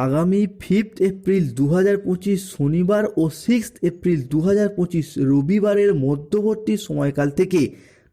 আগামী fifth April দু পঁচিশ শনিবার ও সিক্সথ এপ্রিল দু পঁচিশ রবিবারের মধ্যবর্তী সময়কাল থেকে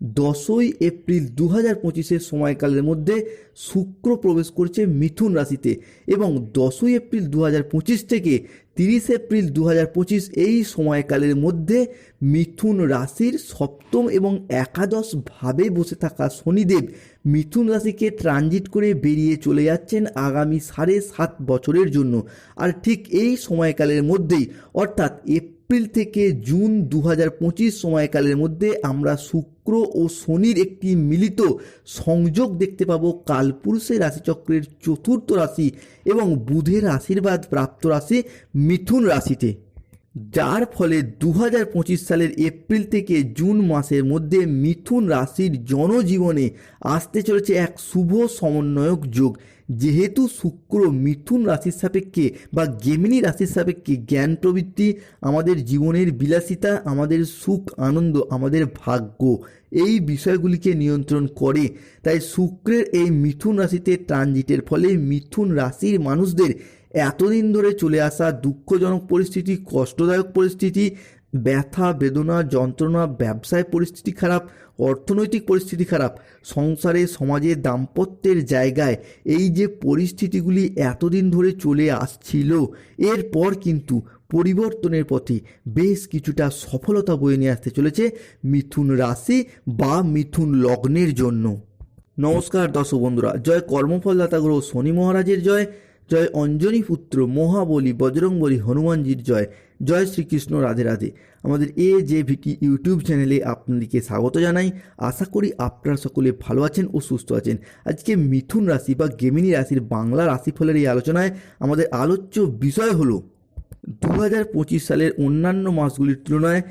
দশই এপ্রিল দু হাজার পঁচিশের সময়কালের মধ্যে শুক্র প্রবেশ করছে মিথুন রাশিতে এবং দশই এপ্রিল দু হাজার পঁচিশ থেকে তিরিশ এপ্রিল দু হাজার পঁচিশ এই সময়কালের মধ্যে মিথুন রাশির সপ্তম এবং একাদশ ভাবে বসে থাকা শনিদেব মিথুন রাশিকে ট্রানজিট করে বেরিয়ে চলে যাচ্ছেন আগামী সাড়ে সাত বছরের জন্য। আর ঠিক এই সময়কালের মধ্যেই অর্থাৎ এপ্রিল থেকে জুন দু হাজার পঁচিশ সময়কালের মধ্যে আমরা শুক্র ও শনির একটি মিলিত সংযোগ দেখতে পাব কালপুরুষের রাশিচক্রের চতুর্থ রাশি এবং বুধের আশীর্বাদ প্রাপ্ত রাশি মিথুন রাশিতে। যার ফলে দু হাজার পঁচিশ সালের এপ্রিল থেকে জুন মাসের মধ্যে মিথুন রাশির জনজীবনে আসতে চলেছে এক শুভ সমন্বয়ক যোগ। যেহেতু শুক্র মিথুন রাশির সাপেক্ষে বা গেমিনী রাশির সাপেক্ষে জ্ঞান প্রবৃত্তি, আমাদের জীবনের বিলাসিতা, আমাদের সুখ, আনন্দ, আমাদের ভাগ্য, এই বিষয়গুলিকে নিয়ন্ত্রণ করে। তাই শুক্রের এই মিথুন রাশিতে ট্রানজিটের ফলে মিথুন রাশির মানুষদের এতদিন ধরে চলে আসা দুঃখজনক পরিস্থিতি, কষ্টদায়ক পরিস্থিতি, ব্যথা, বেদনা, যন্ত্রণা, ব্যবসায় পরিস্থিতি খারাপ, অর্থনৈতিক পরিস্থিতি খারাপ, সংসারে, সমাজে দাম্পত্যের জায়গায় এই যে পরিস্থিতিগুলি এতদিন ধরে চলে আসছিল, এরপর কিন্তু পরিবর্তনের পথে বেশ কিছুটা সফলতা বয়ে নিয়ে আসতে চলেছে মিথুন রাশি বা মিথুন লগ্নের জন্য। নমস্কার দর্শক বন্ধুরা, জয় কর্মফলদাতা গ্রহ শনি মহারাজের জয়। জয় অঞ্জনী পুত্র, মহাবলী, বজরংবলী, হনুমানজির জয়। জয় শ্রীকৃষ্ণ, রাধে রাধে। আমাদের এ জে ভিটি ইউটিউব চ্যানেলে আপনাদেরকে স্বাগত জানাই। আশা করি আপনারা সকলে ভালো আছেন ও সুস্থ আছেন। আজকে মিথুন রাশি বা গেমিনী রাশির বাংলা রাশিফলের এই আলোচনায় আমাদের আলোচ্য বিষয় হলো দু হাজার পঁচিশ সালের অন্যান্য মাসগুলির তুলনায়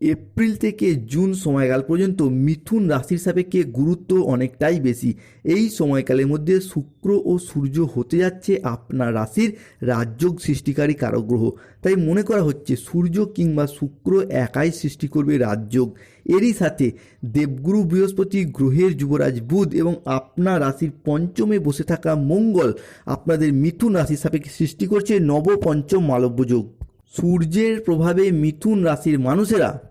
এপ্রিল থেকে জুন সময়কাল পর্যন্ত মিথুন রাশির সাপেক্ষে গুরুত্ব অনেকটাই বেশি। এই সময়কালের মধ্যে শুক্র ও সূর্য হতে যাচ্ছে আপনার রাশির রাজযোগ সৃষ্টিকারী কারক গ্রহ। তাই মনে করা হচ্ছে সূর্য কিংবা শুক্র একাই সৃষ্টি করবে রাজযোগ। এরই সাথে দেবগুরু বৃহস্পতি গ্রহের যুবরাজ বুধ এবং আপনার রাশির পঞ্চমে বসে থাকা মঙ্গল আপনাদের মিথুন রাশির সাপেক্ষে সৃষ্টি করছে নবপঞ্চম মালব্য যোগ। সূর্যের প্রভাবে মিথুন রাশির মানুষেরা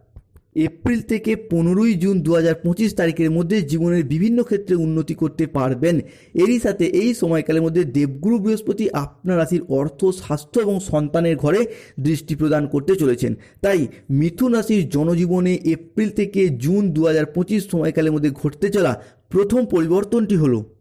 এপ্রিল থেকে পনেরোই জুন দু হাজার পঁচিশ তারিখের মধ্যে জীবনের বিভিন্ন ক্ষেত্রে উন্নতি করতে পারবেন। এরই সাথে এই সময়কালের মধ্যে দেবগুরু বৃহস্পতি আপনার রাশির অর্থ, স্বাস্থ্য এবং সন্তানের ঘরে দৃষ্টি প্রদান করতে চলেছেন। তাই মিথুন রাশির জনজীবনে এপ্রিল থেকে জুন দু হাজার পঁচিশ সময়কালের মধ্যে ঘটতে চলা প্রথম পরিবর্তনটি হলো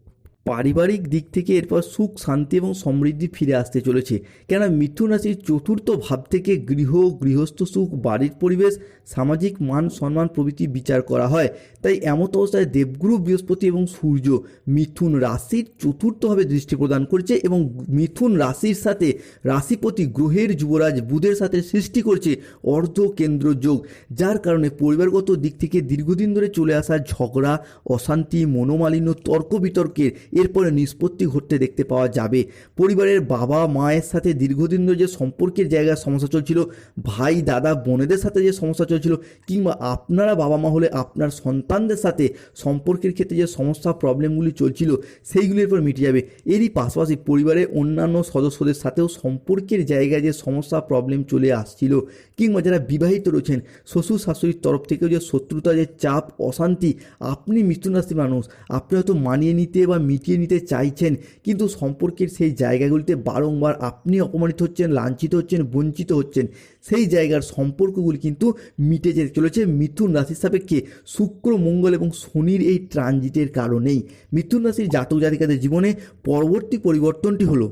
পারিবারিক দিক থেকে এরপর সুখ, শান্তি এবং সমৃদ্ধি ফিরে আসতে চলেছে। কেননা মিথুন রাশির চতুর্থ ভাব থেকে গৃহ, গৃহস্থ সুখ, বাড়ির পরিবেশ, সামাজিক মান সম্মান প্রভৃতি বিচার করা হয়। তাই এমত অবস্থায় দেবগুরু, বৃহস্পতি এবং সূর্য মিথুন রাশির চতুর্থভাবে দৃষ্টি প্রদান করছে এবং মিথুন রাশির সাথে রাশিপতি গ্রহের যুবরাজ বুধের সাথে সৃষ্টি করছে অর্ধ কেন্দ্র যোগ, যার কারণে পরিবারগত দিক থেকে দীর্ঘদিন ধরে চলে আসা ঝগড়া, অশান্তি, মনোমালিন্য, তর্ক বিতর্কের এরপরে নিষ্পত্তি ঘটতে দেখতে পাওয়া যাবে। পরিবারের বাবা মায়ের সাথে দীর্ঘদিন ধরে যে সম্পর্কের জায়গায় সমস্যা চলছিল, ভাই, দাদা, বোনেদের সাথে যে সমস্যা চলছিল, কিংবা আপনারা বাবা মা হলে আপনার সন্তানদের সাথে সম্পর্কের ক্ষেত্রে যে সমস্যা প্রবলেমগুলি চলছিল, সেইগুলির পর মিটে যাবে। এরই পাশাপাশি পরিবারের অন্যান্য সদস্যদের সাথেও সম্পর্কের জায়গায় যে সমস্যা প্রবলেম চলে আসছিল, কিংবা যারা বিবাহিত রয়েছেন, শ্বশুর শাশুড়ির তরফ থেকেও যে শত্রুতা, যে চাপ, অশান্তি, আপনি মিথুন মানুষ, আপনি হয়তো মানিয়ে নিতে বা মিটিয়ে নিতে চাইছেন, কিন্তু সম্পর্কের সেই জায়গাগুলিতে বারংবার আপনি অপমানিত হচ্ছেন, লাঞ্ছিত হচ্ছেন, বঞ্চিত হচ্ছেন, সেই জায়গার সম্পর্কগুলি কিন্তু মিটে যেতে চলেছে মিথুন রাশির সাপেক্ষে। শুক্র, মঙ্গল এবং শনির এই ট্রানজিটের কারণেই মিথুন রাশির জাতক জাতিকাদের জীবনে পরবর্তী পরিবর্তনটি হলো।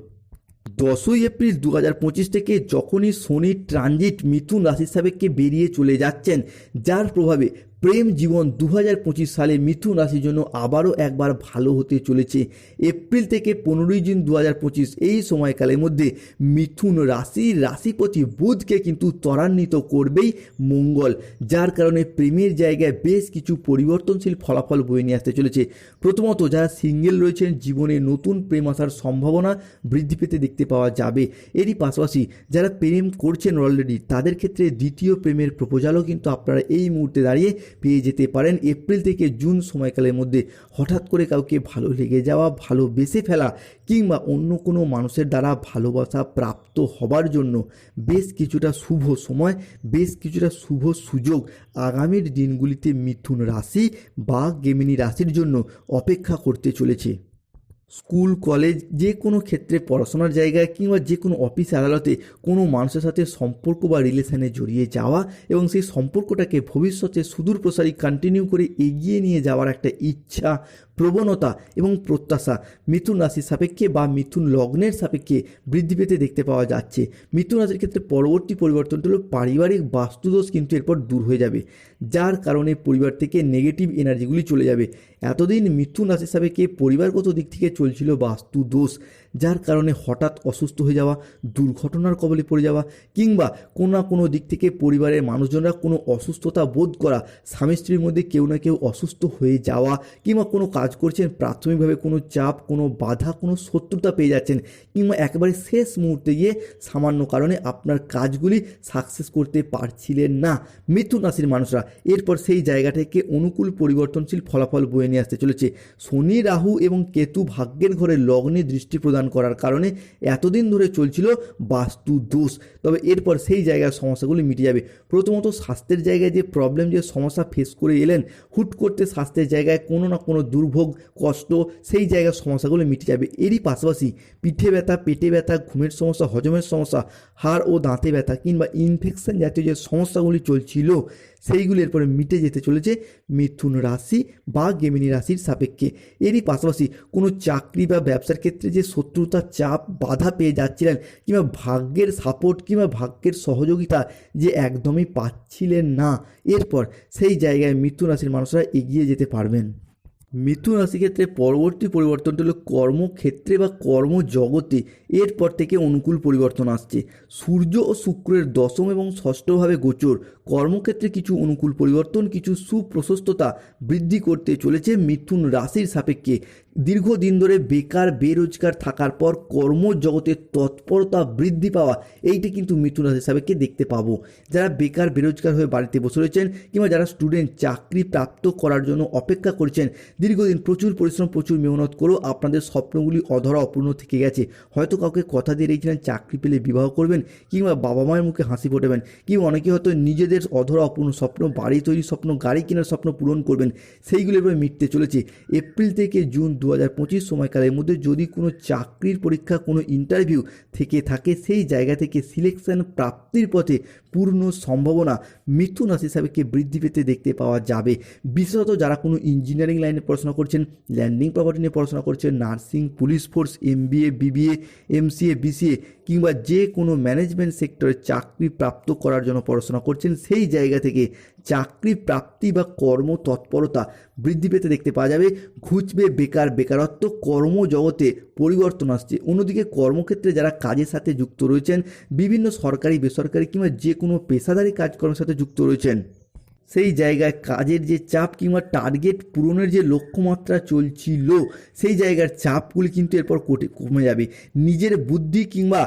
দশই এপ্রিল দু হাজার পঁচিশ থেকে যখনই শনির ট্রানজিট মিথুন রাশির সাপেক্ষে বেরিয়ে চলে যাচ্ছেন, যার প্রভাবে প্রেম জীবন দু হাজার পঁচিশ সালে মিথুন রাশির জন্য আবারও একবার ভালো হতে চলেছে। এপ্রিল থেকে পনেরোই জুন দু হাজার পঁচিশ এই সময়কালের মধ্যে মিথুন রাশির রাশিপতি বুধকে কিন্তু ত্বরান্বিত করবেই মঙ্গল, যার কারণে প্রেমের জায়গায় বেশ কিছু পরিবর্তনশীল ফলাফল বয়ে নিয়ে আসতে চলেছে। প্রথমত, যারা সিঙ্গেল রয়েছেন, জীবনে নতুন প্রেম আসার সম্ভাবনা বৃদ্ধি পেতে দেখতে পাওয়া যাবে। এরই পাশাপাশি, যারা প্রেম করছেন অলরেডি তাদের ক্ষেত্রে দ্বিতীয় প্রেমের প্রপোজালও কিন্তু আপনারা এই মুহূর্তে দাঁড়িয়ে পেয়ে যেতে পারেন। এপ্রিল থেকে জুন সময়কালের মধ্যে হঠাৎ করে কাউকে ভালো লেগে যাওয়া ভালোবেসে ফেলা কিংবা অন্য কোনো মানুষের দ্বারা ভালোবাসা প্রাপ্ত হবার জন্য বেশ কিছুটা শুভ সময়, বেশ কিছুটা শুভ সুযোগ আগামীর দিনগুলিতে মিথুন রাশি বা গেমিনী রাশির জন্য অপেক্ষা করতে চলেছে। স্কুল, কলেজ, যে কোনো ক্ষেত্রে পড়াশোনার জায়গায় কিংবা যে কোনো অফিস আদালতে কোনো মানুষের সাথে সম্পর্ক বা রিলেশানে জড়িয়ে যাওয়া এবং সেই সম্পর্কটাকে ভবিষ্যতে সুদূর প্রসারী কন্টিনিউ করে এগিয়ে নিয়ে যাওয়ার একটা ইচ্ছা প্রবণতা এবং প্রত্যাশা। মিথুন রাশির সাপেক্ষে বা মিথুন লগ্নের সাপেক্ষে বৃদ্ধি পেতে দেখতে পাওয়া যাচ্ছে। মিথুন রাশির ক্ষেত্রে পরবর্তী পরিবর্তনটা হলো পারিবারিক বাস্তুদোষ কিন্তু এরপর দূর হয়ে যাবে, যার কারণে পরিবার থেকে নেগেটিভ এনার্জিগুলি চলে যাবে। এতদিন মিথুন রাশির সাপেক্ষে পরিবারগত দিক থেকে চলছিল বাস্তু দোষ যার কারণে হঠাৎ অসুস্থ হয়ে যাওয়া, দুর্ঘটনার কবলে পড়ে যাওয়া কিংবা কোনো না কোনো দিক থেকে পরিবারের মানুষজনরা কোনো অসুস্থতা বোধ করা, স্বামী স্ত্রীর মধ্যে কেউ না কেউ অসুস্থ হয়ে যাওয়া কিংবা কোনো কাজ করছেন, প্রাথমিকভাবে কোনো চাপ, কোনো বাধা, কোনো শত্রুতা পেয়ে যাচ্ছেন কিংবা একেবারে শেষ মুহূর্তে গিয়ে সামান্য কারণে আপনার কাজগুলি সাকসেস করতে পারছিলেন না। মিথুন রাশির মানুষরা, এরপর সেই জায়গা থেকে অনুকূল পরিবর্তনশীল ফলাফল বয়ে নিয়ে আসতে চলেছে। শনি, রাহু এবং কেতু ভাগ্যের ঘরে লগ্নে দৃষ্টি প্রদান করার কারণে এতদিন ধরে চলছিল বাস্তু দোষ। তবে এরপর সেই জায়গার সমস্যাগুলি মিটে যাবে। প্রথমত স্বাস্থ্যের জায়গায় যে প্রবলেম যে সমস্যা ফেস করে এলেন, হুট করতে স্বাস্থ্যের জায়গায় কোনো না কোনো দুর্ভোগ কষ্ট, সেই জায়গার সমস্যাগুলো মিটে যাবে। এরই পাশাপাশি পিঠে ব্যথা, পেটে ব্যথা, ঘুমের সমস্যা, হজমের সমস্যা, হাড় ও দাঁতে ব্যথা কিংবা ইনফেকশন জাতীয় যে সমস্যাগুলি চলছিল, সেইগুলি এরপরে মিটে যেতে চলেছে মিথুন রাশি বা গেমিনী রাশির সাপেক্ষে। এরই পাশাপাশি কোনো চাকরি বা ব্যবসার ক্ষেত্রে যে শত্রুতা, চাপ, বাধা পেয়ে যাচ্ছিলেন কিংবা ভাগ্যের সাপোর্ট কিংবা ভাগ্যের সহযোগিতা যে একদমই পাচ্ছিলেন না, এরপর সেই জায়গায় মিথুন রাশির মানুষরা এগিয়ে যেতে পারবেন। মিথুন রাশি ক্ষেত্রে পরবর্তী পরিবর্তনটা হলো কর্মক্ষেত্রে বা কর্মজগতে। এরপর থেকে অনুকূল পরিবর্তন আসছে। সূর্য ও শুক্রের দশম এবং ষষ্ঠভাবে গোচর। কর্মক্ষেত্রে কিছু অনুকূল পরিবর্তন, কিছু সুপ্রশস্ততা বৃদ্ধি করতে চলেছে মিথুন রাশির সাপেক্ষে। দীর্ঘদিন ধরে বেকার, বেরোজগার থাকার পর কর্মজগতের তৎপরতা বৃদ্ধি পাওয়া, এইটা কিন্তু মিথুন রাশির সাপেক্ষে দেখতে পাবো? যারা বেকার, বেরোজগার হয়ে বাড়িতে বসে রয়েছেন কিংবা যারা স্টুডেন্ট, চাকরি প্রাপ্ত করার জন্য অপেক্ষা করছেন, দীর্ঘদিন প্রচুর পরিশ্রম, প্রচুর মেহনত করেও আপনাদের স্বপ্নগুলি অধরা অপূর্ণ থেকে গেছে। হয়তো কাউকে কথা দিয়ে রেখেছিলেন, চাকরি পেলে বিবাহ করবেন কিংবা বাবা মায়ের মুখে হাসি ফোটাবেন কিংবা অনেকে হয়তো নিজেদের অধরা অপূর্ণ স্বপ্ন, বাড়ি তৈরির স্বপ্ন, গাড়ি কেনার স্বপ্ন পূরণ করবেন, সেইগুলো এবার মিটতে চলেছে। এপ্রিল থেকে জুন দু হাজার পঁচিশ সময়কালের মধ্যে যদি কোনো চাকরির পরীক্ষা, কোনো ইন্টারভিউ থেকে থাকে, সেই জায়গা থেকে সিলেকশন প্রাপ্তির পথে পূর্ণ সম্ভাবনা মিথুন রাশি সাপেক্ষে বৃদ্ধি পেতে দেখতে পাওয়া যাবে? বিশেষত যারা কোনো ইঞ্জিনিয়ারিং লাইনে পড়াশোনা করছেন ল্যান্ডিং প্রপার্টি নিয়ে পড়াশোনা করছেন nursing police force M MBA BBA MCA BCA কিংবা যে কোনো ম্যানেজমেন্ট সেক্টরে চাকরি প্রাপ্ত করার জন্য পড়াশোনা করছেন, সেই জায়গা থেকে চাকরি প্রাপ্তি বা কর্ম তৎপরতা বৃদ্ধি পেতে দেখতে পাওয়া যাবে। ঘুচবে বেকার বেকারত্ব, কর্মজগতে পরিবর্তন আসছে। অন্যদিকে কর্মক্ষেত্রে যারা কাজের সাথে যুক্ত রয়েছেন, বিভিন্ন সরকারি, বেসরকারি কিংবা যে কোনো পেশাদারি কাজকর্মের সাথে যুক্ত রয়েছেন। সেই জায়গায় কাজের যে চাপ কিংবা টার্গেট পূরণের যে লক্ষ্যমাত্রা চলছিল, সেই জায়গার চাপগুলি কিন্তু এরপর কমে যাবে। নিজের বুদ্ধি কিংবা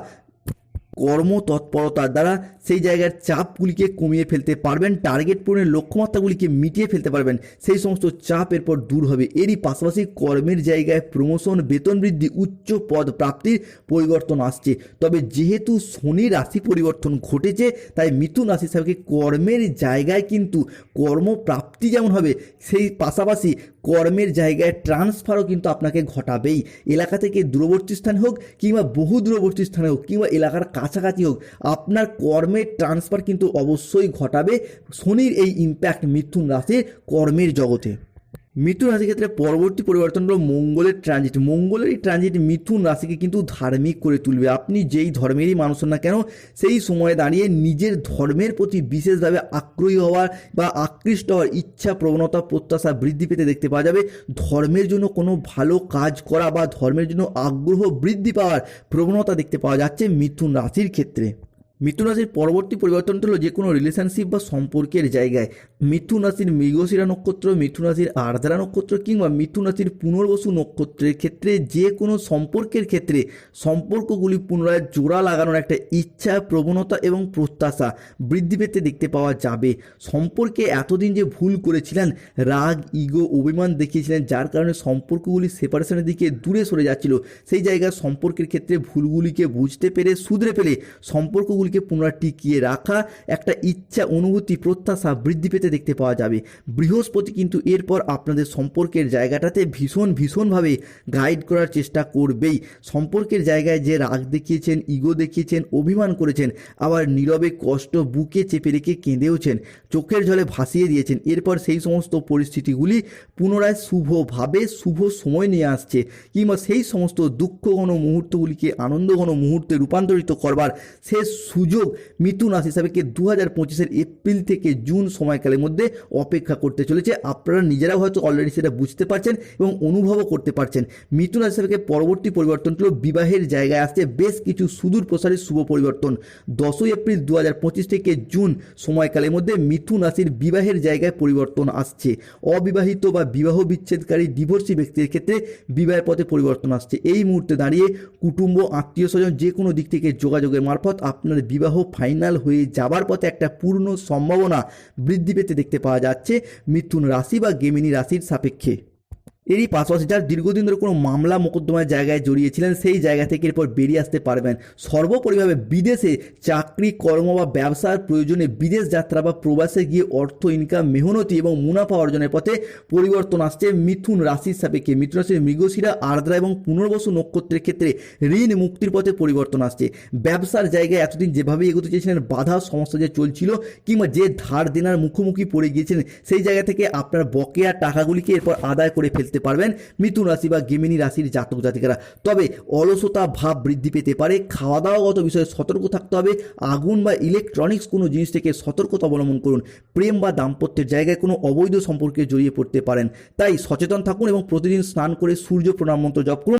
কর্মতৎপরতার দ্বারা সেই জায়গার চাপগুলিকে কমিয়ে ফেলতে পারবেন টার্গেট পূরণের লক্ষ্যমাত্রাগুলিকে মিটিয়ে ফেলতে পারবেন, সেই সমস্ত চাপ এরপর দূর হবে। এরই পাশাপাশি কর্মের জায়গায় প্রমোশন বেতন বৃদ্ধি, উচ্চ পদ প্রাপ্তির পরিবর্তন আসছে। তবে যেহেতু শনি রাশি পরিবর্তন ঘটেছে, তাই মিথুন রাশি সাপেক্ষে কর্মের জায়গায় কিন্তু কর্মপ্রাপ্তি যেমন হবে, সেই পাশাপাশি কর্মের জায়গায় ট্রান্সফারও কিন্তু আপনাকে ঘটাবেই। এলাকা থেকে দূরবর্তী স্থানে হোক কিংবা বহু দূরবর্তী স্থানে হোক কিংবা এলাকার কাছাকাছি হোক, আপনার কর্মের ট্রান্সফার কিন্তু অবশ্যই ঘটাবে শনির এই ইম্প্যাক্ট মিথুন রাশির কর্মের জগতে। মিথুন রাশির ক্ষেত্রে পরবর্তী পরিবর্তন হলো মঙ্গলের ট্রানজিট মঙ্গলের এই ট্রানজিট মিথুন রাশিকে কিন্তু ধার্মিক করে তুলবে। আপনি যেই ধর্মেরই মানুষ না কেন, সেই সময়ে দাঁড়িয়ে নিজের ধর্মের প্রতি বিশেষভাবে আগ্রহী হওয়ার বা আকৃষ্ট হওয়ার ইচ্ছা, প্রবণতা, প্রত্যাশা বৃদ্ধি পেতে দেখতে পাওয়া যাবে। ধর্মের জন্য কোনো ভালো কাজ করা বা ধর্মের জন্য আগ্রহ বৃদ্ধি পাওয়ার প্রবণতা দেখতে পাওয়া যাচ্ছে মিথুন রাশির ক্ষেত্রে। মিথুন রাশির পরবর্তী পরিবর্তনটা হলো যে কোনো রিলেশনশিপ বা সম্পর্কের জায়গায় মিথুন রাশির মৃগশিরা নক্ষত্র, মিথুন রাশির আর্দ্রা নক্ষত্র কিংবা মিথুন রাশির পুনর্বসু নক্ষত্রের ক্ষেত্রে যে কোনো সম্পর্কের ক্ষেত্রে সম্পর্কগুলি পুনরায় জোড়া লাগানোর একটা ইচ্ছা, প্রবণতা এবং প্রত্যাশা বৃদ্ধি পেতে দেখতে পাওয়া যাবে। সম্পর্কে এতদিন যে ভুল করেছিলেন, রাগ, ইগো, অভিমান দেখিয়েছিলেন, যার কারণে সম্পর্কগুলি সেপারেশনের দিকে দূরে সরে যাচ্ছিল, সেই জায়গায় সম্পর্কের ক্ষেত্রে ভুলগুলিকে বুঝতে পেরে, শুধরে পেলে সম্পর্কগুলিকে পুনরায় টিকিয়ে রাখা একটা ইচ্ছা, অনুভূতি, প্রত্যাশা বৃদ্ধি পেতে দেখতে পাওয়া যাবে। বৃহস্পতি কিন্তু এরপর আপনাদের সম্পর্কের জায়গাটাতে ভীষণ, ভীষণভাবে গাইড করার চেষ্টা করবেই। সম্পর্কের জায়গায় যে রাগ দেখিয়েছেন ইগো দেখিয়েছেন, অভিমান করেছেন, আবার নীরবে কষ্ট বুকে চেপে রেখে কেঁদেওছেন, চোখের জলে ভাসিয়ে দিয়েছেন, এরপর সেই সমস্ত পরিস্থিতিগুলি পুনরায় শুভভাবে শুভ সময় নিয়ে আসছে কিংবা সেই সমস্ত দুঃখঘন মুহূর্তগুলিকে আনন্দঘন মুহূর্তে রূপান্তরিত করবার শেষ সুযোগ মিথুন রাশি হিসাবেকে দু হাজার পঁচিশের এপ্রিল থেকে জুন সময়কালের মধ্যে অপেক্ষা করতে চলেছে। আপনারা নিজেরাও হয়তো অলরেডি সেটা বুঝতে পারছেন এবং অনুভবও করতে পারছেন। মিথুন রাশি হিসাবে পরবর্তী পরিবর্তনটি হলো বিবাহের জায়গায় আসছে। বেশ কিছু সুদূর প্রসারী শুভ পরিবর্তন। দশই এপ্রিল দু হাজার পঁচিশ থেকে জুন সময়কালের মধ্যে মিথুন রাশির বিবাহের জায়গায় পরিবর্তন আসছে। অবিবাহিত বা বিবাহ বিচ্ছেদকারী ডিভোর্সি ব্যক্তির ক্ষেত্রে বিবাহের পথে পরিবর্তন আসছে। এই মুহূর্তে দাঁড়িয়ে কুটুম্ব, আত্মীয় স্বজন যে কোনো দিক থেকে যোগাযোগের মারফত আপনার বিবাহ ফাইনাল হয়ে যাবার পথে একটা পূর্ণ সম্ভাবনা বৃদ্ধি পেতে দেখতে পাওয়া যাচ্ছে। মিথুন রাশি বা গেমিনী রাশির সাপেক্ষে। এরই পাশাপাশি যার দীর্ঘদিন ধরে কোনো মামলা মোকদ্দমার জায়গায় জড়িয়েছিলেন, সেই জায়গা থেকে এরপর বেরিয়ে আসতে পারবেন। সর্বোপরিভাবে বিদেশে চাকরি, কর্ম বা ব্যবসার প্রয়োজনে বিদেশ যাত্রা বা প্রবাসে গিয়ে অর্থ ইনকাম মেহনতি এবং মুনাফা অর্জনের পথে পরিবর্তন আসছে। মিথুন রাশির সাপেক্ষে মিথুন রাশির মৃগশিরা, আর্দ্রা এবং পুনর্বসু নক্ষত্রের ক্ষেত্রে ঋণ মুক্তির পথে পরিবর্তন আসছে। ব্যবসার জায়গায় এতদিন যেভাবে এগোতে চেয়েছিলেন, বাধা সমস্যা যে চলছিল কিংবা যে ধার দেনার মুখোমুখি পড়ে গিয়েছিলেন, সেই জায়গা থেকে আপনার বকেয়া টাকাগুলিকে এরপর আদায় করে ফেলতে পারবেন। মিথুন রাশি বা গেমিনী রাশির জাতক জাতিকারা। তবে অলসতা, ভাব বৃদ্ধি পেতে পারে। খাওয়া দাওয়াগত বিষয়ে সতর্ক থাকতে হবে। আগুন বা ইলেকট্রনিক্স কোনো জিনিস থেকে সতর্কতা অবলম্বন করুন। প্রেম বা দাম্পত্যের জায়গায় কোনো অবৈধ সম্পর্কে জড়িয়ে পড়তে পারেন। তাই সচেতন থাকুন এবং প্রতিদিন স্নান করে সূর্য প্রণাম মন্ত্র জপ করুন।